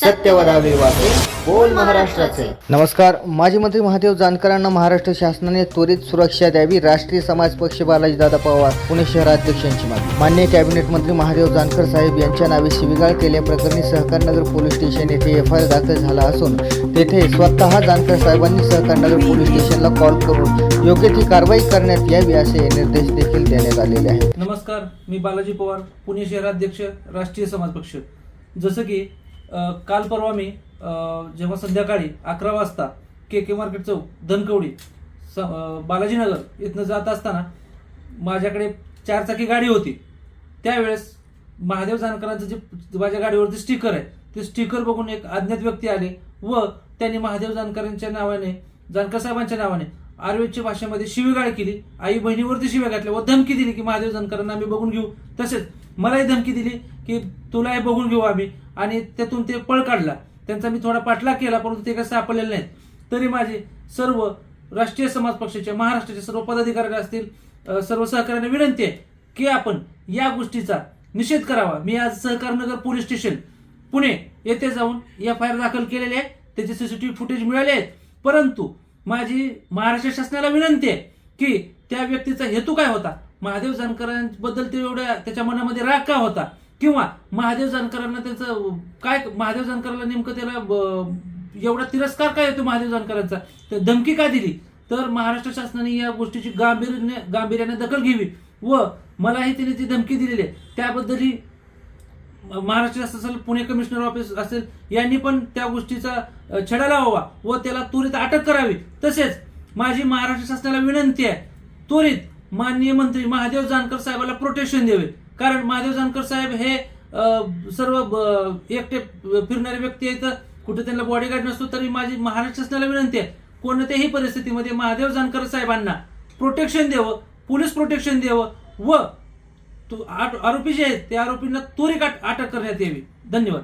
सत्यवर वाचे बोल महाराष्ट्राचे. नमस्कार माजी मंत्री महादेव जानकरांना महाराष्ट्र शासनाने त्वरित सुरक्षा द्यावी राष्ट्रीय समाज पक्ष बालाजीदादा पवार पुणे शहराध्यक्षांची मागणी. मान्य कॅबिनेट मंत्री महादेव जानकर साहेब यांच्या नावे शिवीगाळ केल्याप्रकरणी सहकारनगर पोलीस स्टेशन येथे एफ आय आर दाखल झाला असून तेथे स्वतः जानकर साहेबांनी सहकारनगर पोलीस स्टेशनला कॉल करून योग्य ती कारवाई करण्यात यावी असे निर्देश देखील देण्यात आलेले आहेत. नमस्कार मी बालाजी पवार पुणे शहराध्यक्ष राष्ट्रीय समाज पक्ष. जसं की काल परवा मी जेव्हा संध्याकाळी अकरा वाजता के के मार्केट चौक धनकवडी स बालाजीनगर इथनं जात असताना माझ्याकडे चारचाकी गाडी होती. त्यावेळेस महादेव जानकरांचं जे माझ्या गाडीवरती स्टिकर आहे ते स्टिकर बघून एक अज्ञात व्यक्ती आले व त्यांनी महादेव जानकरांच्या नावाने जानकर साहेबांच्या नावाने आयुर्वेदच्या भाषेमध्ये शिवीगाळ केली. आई बहिणीवरती शिव्या घातल्या. व धमकी दिली की महादेव जानकरांना आम्ही बघून घेऊ. तसेच मलाही धमकी दिली की तुला हे बघून घेऊ आम्ही. आणि त्यातून ते पळ काढला. त्यांचा मी थोडा पाठलाग केला परंतु ते काही सापडलेले नाहीत. तरी माझे सर्व राष्ट्रीय समाज पक्षाचे महाराष्ट्राचे सर्व पदाधिकारी असतील सर्व सहकार्यांना विनंती आहे की आपण या गोष्टीचा निषेध करावा. मी आज सहकारनगर पोलीस स्टेशन पुणे येथे जाऊन एफ आय आर दाखल केलेले आहे. त्याचे सीसीटीव्ही फुटेज मिळाले आहेत. परंतु माझी महाराष्ट्र शासनाला विनंती आहे की त्या व्यक्तीचा हेतू काय होता? महादेव जानकरांबद्दल ते एवढ्या त्याच्या मनामध्ये राग का होता? किंवा महादेव जानकरांना त्याचं काय महादेव जानकरांना नेमकं त्याला ब- एवढा तिरस्कार काय येतो महादेव जानकरांचा? तर धमकी का दिली? तर महाराष्ट्र शासनाने या गोष्टीची गांभीर्याने गांभीर्याने दखल घ्यावी. व मलाही त्याने ती धमकी दिलेली आहे. त्याबद्दलही महाराष्ट्र असेल पुणे कमिशनर ऑफिस असेल यांनी पण त्या गोष्टीचा छडा लावावा व त्याला त्वरित अटक करावी. तसेच माझी महाराष्ट्र शासनाला विनंती आहे त्वरित माननीय मंत्री महादेव जानकर साहेबाला प्रोटेक्शन द्यावे. कारण महादेव जानकर साहेब हे सर्व एकटे फिरणारे व्यक्ती आहेत कुठे त्यांना बॉडीगार्ड नसतो तरी माझी महाराष्ट्र शासनाला विनंती आहे कोणत्याही परिस्थितीमध्ये महादेव जानकर साहेबांना प्रोटेक्शन द्यावं पोलीस प्रोटेक्शन द्यावं व तो आरोपी जे आहेत त्या आरोपींना त्वरित अटक करण्यात यावी. धन्यवाद.